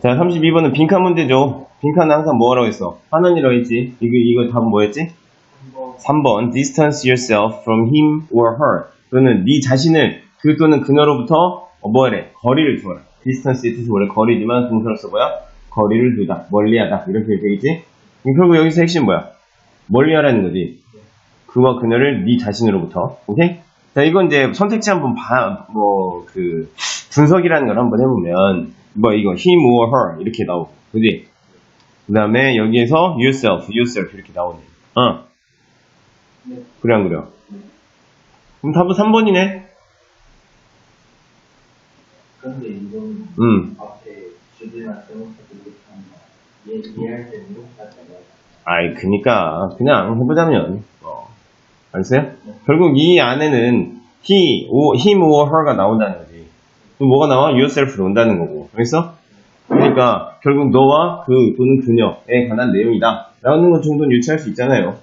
자, 32번은 빈칸 문제죠. 빈칸은 항상 뭐라고 했어? 환원이라고 했지. 이거, 이거 답은 뭐였지? 3번. Distance yourself from him or her. 또는 네 자신을 그 또는 그녀로부터 어, 뭐래? 거리를 두어라. distance의 뜻이 원래 거리지만 동사로서 뭐야? 거리를 두다. 멀리하다. 이렇게 되겠지? 그럼 결국 여기서 핵심 뭐야? 멀리하라는 거지. 그와 그녀를 네 자신으로부터. 오케이? 자, 이건 이제 선택지 한번 봐, 뭐, 그, 분석이라는 걸 한번 해보면, 뭐, 이거, him or her, 이렇게 나오고, 그지? 그 다음에 여기에서 yourself, yourself, 이렇게 나오네. 어. 네. 그래, 안 그래요? 그럼 답은 3번이네? 그런데 이건 음. 앞에 주제나 제목부터 거 때. 아이, 그니까, 그냥 해보자면, 어. 알았어요? 결국 이 안에는 he, or, him or her가 나온다는 거지. 뭐가 나와? yourself로 온다는 거고. 알겠어? 그러니까, 결국 너와 그 또는 그녀에 관한 내용이다. 라는 것 정도는 유추할 수 있잖아요.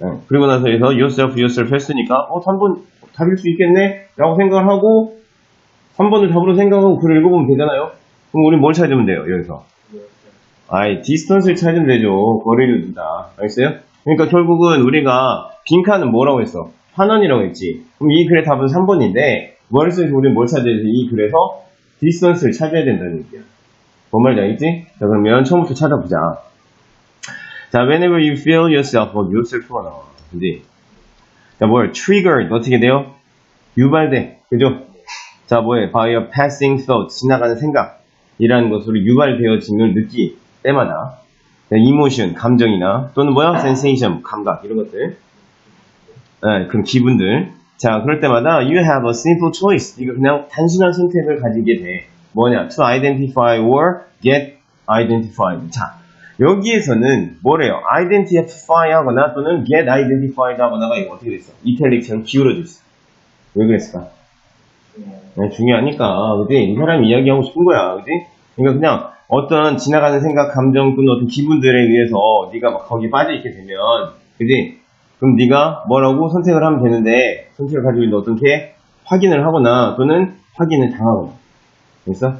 어, 그리고 나서 여기서 yourself, yourself 했으니까, 어, 3번 답일 수 있겠네? 라고 생각을 하고, 3번을 답으로 생각하고 글을 읽어보면 되잖아요? 그럼 우리 뭘 찾으면 돼요, 여기서? 아이, 디스턴스를 찾으면 되죠. 거리를 두다. 알겠어요? 그러니까 결국은 우리가 빈칸은 뭐라고 했어? 환원이라고 했지. 그럼 이 글의 답은 3번인데, 머릿속에서 우리는 뭘 찾아야 돼? 이 글에서 디스턴스를 찾아야 된다는 얘기야. 뭔 말인지 알겠지? 자, 그러면 처음부터 찾아보자. 자, whenever you feel yourself, 뭐, yourself가 나와. 그지? 자, 뭘, triggered, 어떻게 돼요? 유발돼. 그죠? 자, 뭐에, by a passing thought, 지나가는 생각이라는 것으로 유발되어짐을 느끼 때마다, 자, emotion, 감정이나, 또는 뭐야? sensation, 감각, 이런 것들. 네, 그런 기분들. 자, 그럴 때마다 you have a simple choice. 이거 그냥 단순한 선택을 가지게 돼. 뭐냐? to identify or get identified. 자, 여기에서는 뭐래요? identify 하거나 또는 get identified 하거나가 이거 어떻게 됐어? 이탈릭처럼 기울어져 있어. 왜 그랬을까? 네, 중요하니까. 그지? 이 사람이 이야기하고 싶은 거야. 그지? 그러니까 그냥 어떤 지나가는 생각, 감정 또는 어떤 기분들에 의해서 네가 막 거기 빠져 있게 되면, 그지? 그럼 네가 뭐라고 선택을 하면 되는데 선택을 가지고 있는 어떻게 확인을 하거나 또는 확인을 당하거나. 됐어?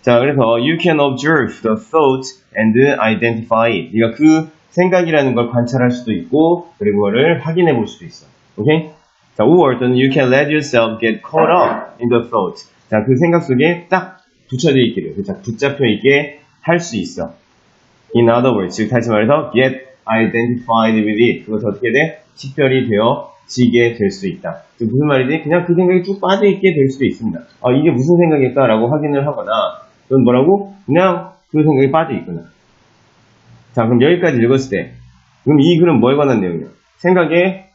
자, 그래서 you can observe the thought and identify it. 네가 그 생각이라는 걸 관찰할 수도 있고 그리고 그거를 확인해 볼 수도 있어. 오케이? 자, or 또는 you can let yourself get caught up in the thought. 자, 그 생각 속에 딱 붙여져 있게 돼. 자, 붙잡혀 있게 할 수 있어. In other words, 즉 다시 말해서 get identified with it. 그것이 어떻게 돼? 식별이 되어지게 될 수 있다. 즉 무슨 말이지? 그냥 그 생각이 쭉 빠져 있게 될 수도 있습니다. 아, 이게 무슨 생각일까 라고 확인을 하거나 그건 뭐라고? 그냥 그 생각이 빠져 있거나. 자, 그럼 여기까지 읽었을 때, 그럼 이 글은 뭐에 관한 내용이야? 생각에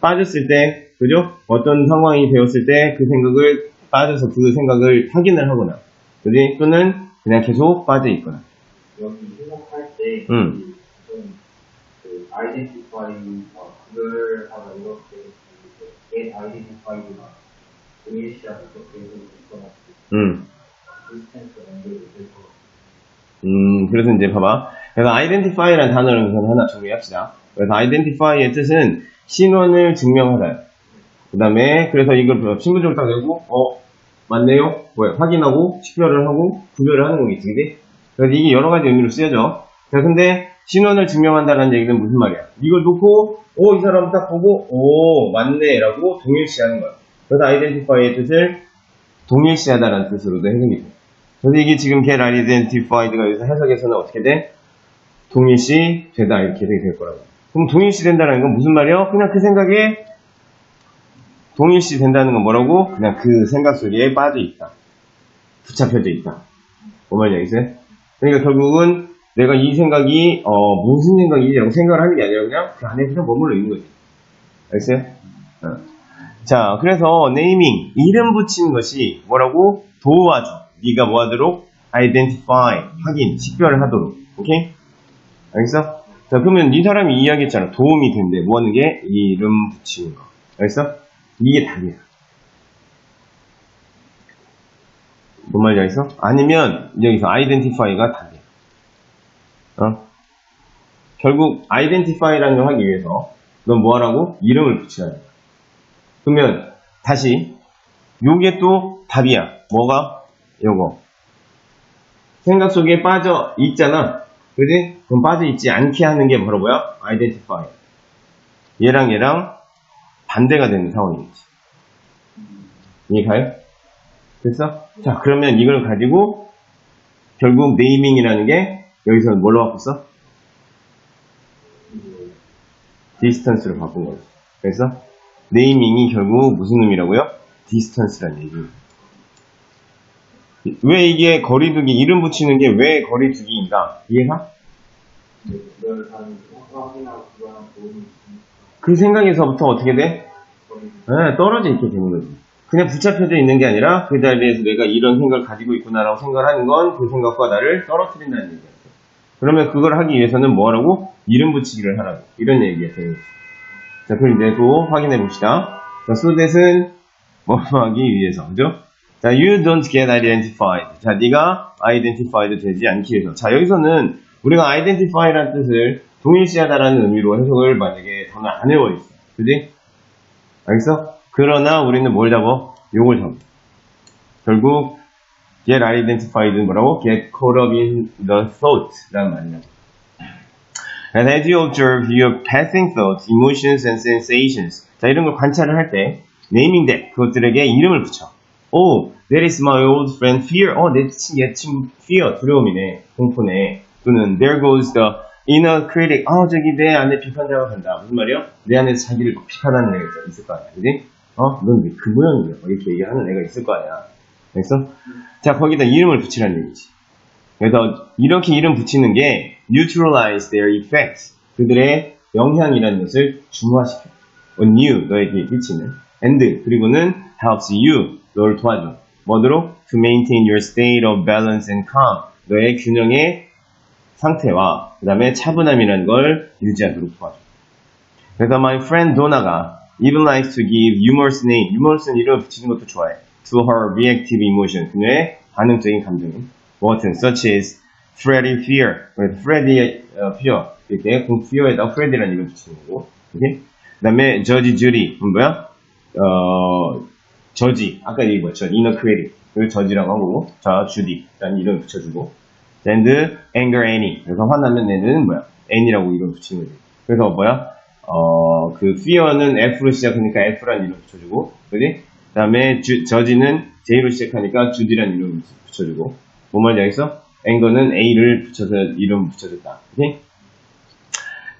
빠졌을 때, 그죠? 어떤 상황이 되었을 때 그 생각을 빠져서 그 생각을 확인을 하거나, 그지? 또는 그냥 계속 빠져 있거나. 여기 해석할 때, 음. 어, 그걸 하나 이렇게, get identify나, 동일시하고 그렇게 해서 음. 음, 그래서 이제 봐봐. 그래서 identify라는 단어를 우선 하나 정리합시다. 그래서 identify의 뜻은 신원을 증명하다. 그 다음에, 그래서 이걸 신분증을 딱 내고, 어, 맞네요? 뭐야, 확인하고, 식별을 하고, 구별을 하는 거겠지, 그지? 그래서 이게 여러 가지 의미로 쓰여져. 자, 근데, 신원을 증명한다는 얘기는 무슨 말이야? 이걸 놓고, 오, 이 사람 딱 보고, 오, 맞네, 라고 동일시하는 거야. 그래서 identify의 뜻을 동일시하다라는 뜻으로도 해석이 돼. 그래서 이게 지금 get identified가 여기서 해석에서는 어떻게 돼? 동일시 되다 이렇게 될 거라고. 그럼 동일시 된다는 건 무슨 말이야? 그냥 그 생각에 동일시 된다는 건 뭐라고? 그냥 그 생각 속에 빠져 있다. 붙잡혀져 있다. 뭔 말인지 알겠어요? 그러니까 결국은 내가 이 생각이 어, 무슨 생각이라고 생각을 하는 게 아니라 그냥 그 안에 그냥 머물러 있는 거지. 알겠어요? 어. 자, 그래서 네이밍 이름 붙이는 것이 뭐라고 도와줘. 네가 뭐하도록 identify 확인 식별을 하도록. 오케이? 알겠어? 자, 그러면 이 사람이 이야기했잖아. 도움이 된대. 뭐 하는 게 이름 붙이는 거. 알겠어? 이게 답이야. 뭔 말인지 알겠어? 아니면 여기서 identify가 답이야. 어? 결국 identify라는 걸 하기 위해서 넌 뭐 하라고? 이름을 돼. 그러면 다시 요게 또 답이야. 뭐가? 요거. 생각 속에 빠져 있잖아. 그지? 그럼 빠져 있지 않게 하는 게 바로 뭐야? identify. 얘랑 얘랑 반대가 되는 상황이겠지. 이해가요? 됐어? 자, 그러면 이걸 가지고 결국 네이밍이라는 게 여기서 뭘로 바꿨어? 디스턴스로 바꾼 거지. 그래서 네이밍이 결국 무슨 의미라고요? 디스턴스라는 얘기입니다. 왜 이게 거리두기, 이름 붙이는 게 왜 거리두기인가? 이해가? 그 생각에서부터 어떻게 돼? 네, 떨어져 있게 되는 거지. 그냥 붙잡혀져 있는 게 아니라 그 자리에서 내가 이런 생각을 가지고 있구나라고 생각을 하는 건 그 생각과 나를 떨어뜨린다는 얘기야. 그러면 그걸 하기 위해서는 뭐하라고? 이름 붙이기를 하라고. 이런 거지. 자, 그럼 이제 또 확인해 봅시다. 자, so that은 뭐 하기 위해서, 그죠? 자, you don't get identified. 자, 네가 identified 되지 않기 위해서. 자, 여기서는 우리가 identify라는 뜻을 동일시하다라는 의미로 해석을 만약에 저는 안 해버렸어. 그지? 알겠어? 그러나 우리는 뭘 잡어? 요걸 잡어. 결국 get identified는 뭐라고? get caught up in the thought 라는 말이야. And as you observe your passing thoughts, emotions and sensations. 자, 이런 걸 관찰을 할 때, naming that, 그것들에게 이름을 붙여. Oh, that is my old friend fear. 어, 내 친, 얘 친, fear, 두려움이네, 공포네. 또는 there goes the inner critic. 아, 저기 내 안에 비판자가 간다. 무슨 말이야? 내 안에서 자기를 막 비판하는 애가 있- 있을 거 아니야. 그지? 어, 넌 그 모양이야. 뭐 이렇게 얘기하는 애가 있을 거 아니야. 됐어? 자, 거기다 이름을 붙이라는 얘기지. 그래서 이렇게 이름 붙이는 게 neutralize their effects. 그들의 영향이라는 것을 중화시켜. on you, 너에게 끼치는. and, 그리고는 helps you, 너를 도와줘. 뭐로? to maintain your state of balance and calm. 너의 균형의 상태와 그 다음에 차분함이라는 걸 유지하도록 도와줘. 그래서 my friend 도나가 even likes to give humorous name. humous는 이름을 붙이는 것도 좋아해. To her reactive emotion. 그녀의 반응적인. 뭐 같은 such as Freddy fear. 그래서 Freddy의 어, fear. 이렇게 그 fear에다 Freddy라는 이름 붙이는 거고. 그 다음에 Judge Judy. 그건 뭐야? 어, 저지. 아까 얘기 뭐였죠? inner critic. 그 저지라고 하고, 자, 주디라는 이름을 붙여주고. and anger Annie. 그래서 화나면 얘는 뭐야? Annie라고 이름 붙이는 거지. 그래서 뭐야? 어, 그 fear는 F로 시작하니까 F라는 이름 붙여주고, 그지? 그 다음에 저지는 J로 시작하니까 주디라는 이름 붙여주고, 뭔 말인지 알겠어? anger는 A를 붙여서 이름 붙여줬다. 그지?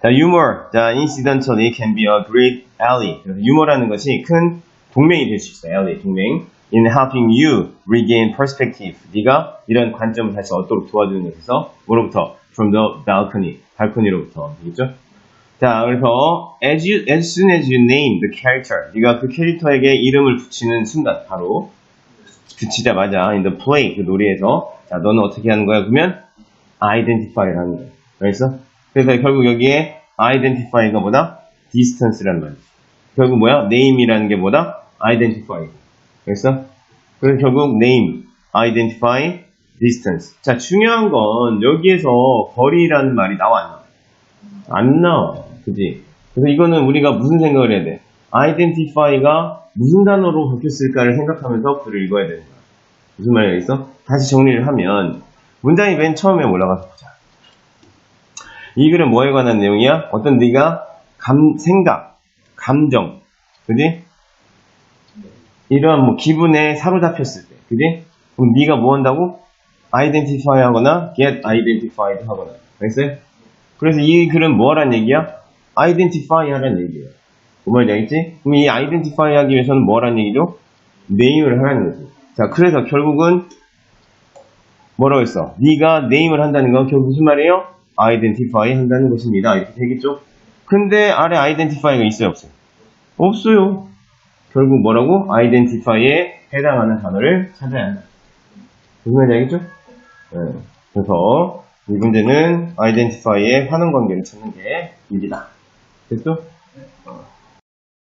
자, humor. 자, incidentally can be a great ally. 그래서 유머라는 것이 큰 동맹이 될 수 있어요. ally, 동맹. In helping you regain perspective. 네가 이런 관점을 다시 얻도록 도와주는 것에서 뭐로부터? From the balcony. 발코니로부터. 되겠죠? 자, 그래서 as you as soon as you name the character, 네가 그 캐릭터에게 이름을 붙이는 순간 바로 붙이자마자 in the play 그 놀이에서 자, 너는 어떻게 하는 거야? 그러면 identify를 하는 거야. 알겠어? 그래서 결국 여기에 identify가 뭐다? distance라는 말이지. 결국 뭐야? name이라는 게 뭐다? identify. 알겠어? 그래서 결국 name, identify, distance. 자, 중요한 건 여기에서 거리라는 말이 나와 안 나와? 안 나와. 그지? 그래서 이거는 우리가 무슨 생각을 해야 돼? identify가 무슨 단어로 바뀌었을까를 생각하면서 글을 읽어야 되는 거야. 무슨 말이 있어? 다시 정리를 하면 문장이 맨 처음에 올라가서 보자. 이 글은 뭐에 관한 내용이야? 어떤 네가 감, 생각, 감정, 그지? 이러한 뭐 기분에 사로잡혔을 때, 그지? 그럼 네가 뭐 한다고? identify 하거나 get identified 하거나. 알겠어요? 그래서 이 글은 뭐하란 얘기야? Identify 하라는 얘기예요. 뭔 말인지 알겠지? 그럼 이 identify 하기 위해서는 뭐하란 얘기죠? 네임을 하라는 거지. 자, 그래서 결국은 뭐라고 했어? 네가 네임을 한다는 건 결국 무슨 말이에요? identify 한다는 것입니다. 이렇게 되겠죠? 근데 아래 identify가 있어요, 없어요? 없어요. 결국 뭐라고? identify에 해당하는 단어를 찾아야 한다. 무슨 말인지 알겠죠? 네. 그래서 이 문제는 identify의 환원 관계를 찾는 게 일이다. 됐죠? 어.